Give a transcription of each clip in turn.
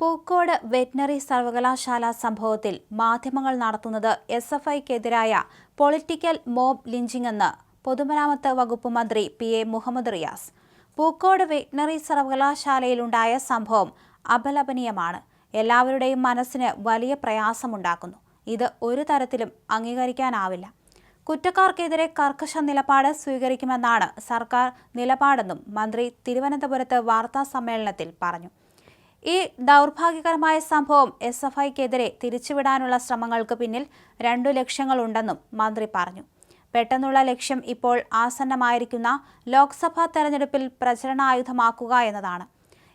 Pookode veterinary സർവകലാശാല സംഭവത്തിൽ മാധ്യമങ്ങൾ നടത്തുന്നത് എസ് എഫ് ഐക്കെതിരായ പൊളിറ്റിക്കൽ മോബ് ലിഞ്ചിംഗ് എന്ന് പൊതുമരാമത്ത് വകുപ്പ് മന്ത്രി P A Muhammad Riyas. Pookode veterinary സർവകലാശാലയിലുണ്ടായ സംഭവം അപലപനീയമാണ്. എല്ലാവരുടെയും മനസ്സിന് വലിയ പ്രയാസമുണ്ടാക്കുന്നു. ഇത് ഒരു തരത്തിലും അംഗീകരിക്കാനാവില്ല. കുറ്റക്കാർക്കെതിരെ കർക്കശ നിലപാട് സ്വീകരിക്കുമെന്നാണ് സർക്കാർ നിലപാടെന്നും മന്ത്രി തിരുവനന്തപുരത്ത് വാർത്താ സമ്മേളനത്തിൽ പറഞ്ഞു. ഈ ദൗർഭാഗ്യകരമായ സംഭവം എസ് എഫ് ഐക്കെതിരെ തിരിച്ചുവിടാനുള്ള ശ്രമങ്ങൾക്ക് പിന്നിൽ രണ്ടു ലക്ഷ്യങ്ങളുണ്ടെന്നും മന്ത്രി പറഞ്ഞു. പെട്ടെന്നുള്ള ലക്ഷ്യം ഇപ്പോൾ ആസന്നമായിരിക്കുന്ന ലോക്സഭാ തെരഞ്ഞെടുപ്പിൽ പ്രചരണായുധമാക്കുക എന്നതാണ്.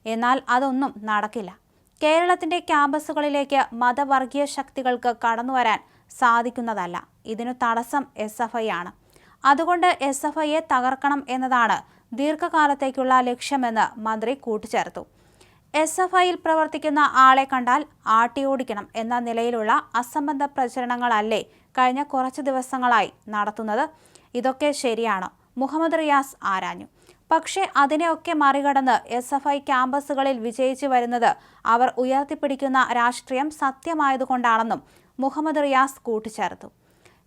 എന്നാൽ അതൊന്നും നടക്കില്ല. കേരളത്തിന്റെ ക്യാമ്പസുകളിലേക്ക് മതവർഗീയ ശക്തികൾക്ക് കടന്നുവരാൻ സാധിക്കുന്നതല്ല. ഇതിനു തടസ്സം എസ് എഫ് ഐ ആണ്. അതുകൊണ്ട് എസ് എഫ് ഐയെ തകർക്കണം എന്നതാണ് ദീർഘകാലത്തേക്കുള്ള ലക്ഷ്യമെന്ന് മന്ത്രി കൂട്ടിച്ചേർത്തു. എസ് എഫ് ഐയിൽ പ്രവർത്തിക്കുന്ന ആളെ കണ്ടാൽ ആട്ടിയോടിക്കണം എന്ന നിലയിലുള്ള അസംബന്ധ പ്രചരണങ്ങളല്ലേ കഴിഞ്ഞ കുറച്ച് ദിവസങ്ങളായി നടത്തുന്നത്. ഇതൊക്കെ ശരിയാണ്. മുഹമ്മദ് റിയാസ് ആരാഞ്ഞു. പക്ഷേ അതിനെയൊക്കെ മറികടന്ന് എസ് എഫ് ഐ ക്യാമ്പസുകളിൽ വിജയിച്ചു വരുന്നത് അവർ ഉയർത്തിപ്പിടിക്കുന്ന രാഷ്ട്രീയം സത്യമായതുകൊണ്ടാണെന്നും മുഹമ്മദ് റിയാസ് കൂട്ടിച്ചേർത്തു.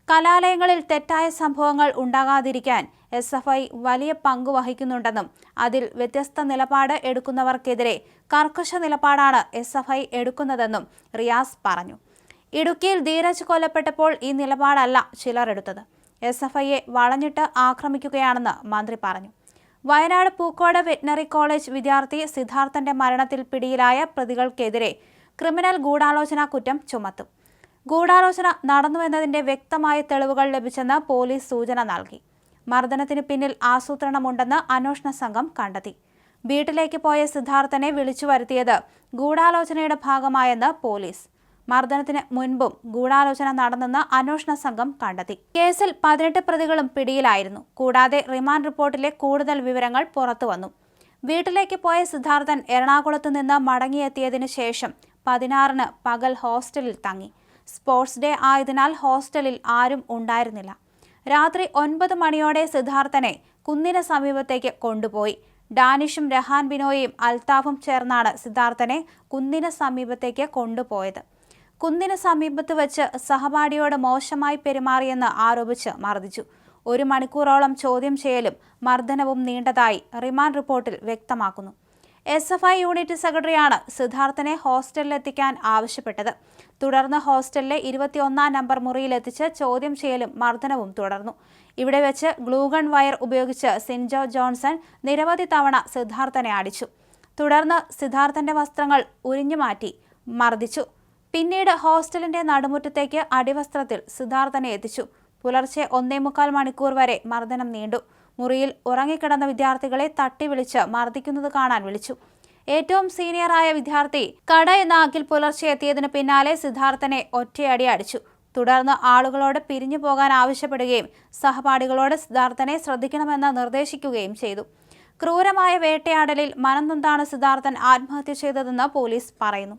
കലാലയങ്ങളിൽ തെറ്റായ സംഭവങ്ങൾ ഉണ്ടാകാതിരിക്കാൻ എസ് എഫ് ഐ വലിയ പങ്ക് വഹിക്കുന്നുണ്ടെന്നും അതിൽ വ്യത്യസ്ത നിലപാട് എടുക്കുന്നവർക്കെതിരെ കർക്കശ നിലപാടാണ് എസ് എഫ് ഐ എടുക്കുന്നതെന്നും റിയാസ് പറഞ്ഞു. ഇടുക്കിയിൽ ധീരജ് കൊല്ലപ്പെട്ടപ്പോൾ ഈ നിലപാടല്ല ചിലർ എടുത്തത്. എസ് എഫ് ഐയെ വളഞ്ഞിട്ട് ആക്രമിക്കുകയാണെന്ന് മന്ത്രി പറഞ്ഞു. വയനാട് പൂക്കോട് വെറ്റിനറി കോളേജ് വിദ്യാർത്ഥി സിദ്ധാർത്ഥന്റെ മരണത്തിൽ പിടിയിലായ പ്രതികൾക്കെതിരെ ക്രിമിനൽ ഗൂഢാലോചനാ കുറ്റം ചുമത്തും. ഗൂഢാലോചന നടന്നുവെന്നതിന്റെ വ്യക്തമായ തെളിവുകൾ ലഭിച്ചെന്ന് പോലീസ് സൂചന നൽകി. മർദ്ദനത്തിന് പിന്നിൽ ആസൂത്രണമുണ്ടെന്ന് അന്വേഷണ സംഘം കണ്ടെത്തി. വീട്ടിലേക്ക് പോയ സിദ്ധാർത്ഥനെ വിളിച്ചു വരുത്തിയത് ഗൂഢാലോചനയുടെ ഭാഗമായെന്ന് പോലീസ്. മർദ്ദനത്തിന് മുൻപും ഗൂഢാലോചന നടന്നെന്ന് അന്വേഷണ സംഘം കണ്ടെത്തി. കേസിൽ പതിനെട്ട് പ്രതികളും പിടിയിലായിരുന്നു. കൂടാതെ റിമാൻഡ് റിപ്പോർട്ടിലെ കൂടുതൽ വിവരങ്ങൾ പുറത്തുവന്നു വീട്ടിലേക്ക് പോയ സിദ്ധാർത്ഥൻ എറണാകുളത്ത് നിന്ന് മടങ്ങിയെത്തിയതിനു ശേഷം പതിനാറിന് പകൽ ഹോസ്റ്റലിൽ തങ്ങി. സ്പോർട്സ് ഡേ ആയതിനാൽ ഹോസ്റ്റലിൽ ആരും ഉണ്ടായിരുന്നില്ല. രാത്രി ഒൻപത് മണിയോടെ സിദ്ധാർത്ഥനെ കുന്നിന സമീപത്തേക്ക് കൊണ്ടുപോയി. ഡാനിഷും രഹാൻ ബിനോയും അൽത്താഫും ചേർന്നാണ് സിദ്ധാർത്ഥനെ കുന്നിന സമീപത്തേക്ക് കൊണ്ടുപോയത്. കുന്നിന സമീപത്ത് വെച്ച് സഹപാഠിയോട് മോശമായി പെരുമാറിയെന്ന് ആരോപിച്ച് മർദ്ദിച്ചു. ഒരു മണിക്കൂറോളം ചോദ്യം ചെയ്യലും മർദ്ദനവും നീണ്ടതായി റിമാൻഡ് റിപ്പോർട്ടിൽ വ്യക്തമാക്കുന്നു. എസ് എഫ് ഐ യൂണിറ്റ് സെക്രട്ടറിയാണ് സിദ്ധാർത്ഥനെ ഹോസ്റ്റലിലെത്തിക്കാൻ ആവശ്യപ്പെട്ടത്. തുടർന്ന് ഹോസ്റ്റലിലെ ഇരുപത്തിയൊന്നാം നമ്പർ മുറിയിലെത്തിച്ച് ചോദ്യം ചെയ്യലും മർദ്ദനവും തുടർന്നു. ഇവിടെ വെച്ച് ഗ്ലൂഗൺ വയർ ഉപയോഗിച്ച് സിൻജോ ജോൺസൺ നിരവധി തവണ സിദ്ധാർത്ഥനെ അടിച്ചു. തുടർന്ന് സിദ്ധാർത്ഥന്റെ വസ്ത്രങ്ങൾ ഉരിഞ്ഞു മാറ്റി മർദ്ദിച്ചു. പിന്നീട് ഹോസ്റ്റലിന്റെ നടുമുറ്റത്തേക്ക് അടിവസ്ത്രത്തിൽ സിദ്ധാർത്ഥനെ എത്തിച്ചു. പുലർച്ചെ ഒന്നേ മുക്കാൽ മണിക്കൂർ വരെ മർദ്ദനം നീണ്ടു. മുറിയിൽ ഉറങ്ങിക്കിടന്ന വിദ്യാർത്ഥികളെ തട്ടി വിളിച്ച് മർദ്ദിക്കുന്നത് കാണാൻ വിളിച്ചു. ഏറ്റവും സീനിയറായ വിദ്യാർത്ഥി കട എന്ന ആക്കിൽ പുലർച്ചെ എത്തിയതിന് പിന്നാലെ സിദ്ധാർത്ഥനെ ഒറ്റയടി അടിച്ചു. തുടർന്ന് ആളുകളോട് പിരിഞ്ഞു പോകാൻ ആവശ്യപ്പെടുകയും സഹപാഠികളോട് സിദ്ധാർത്ഥനെ ശ്രദ്ധിക്കണമെന്ന് നിർദ്ദേശിക്കുകയും ചെയ്തു. ക്രൂരമായ വേട്ടയാടലിൽ മനംനൊന്താണ് സിദ്ധാർത്ഥൻ ആത്മഹത്യ ചെയ്തതെന്ന് പോലീസ് പറയുന്നു.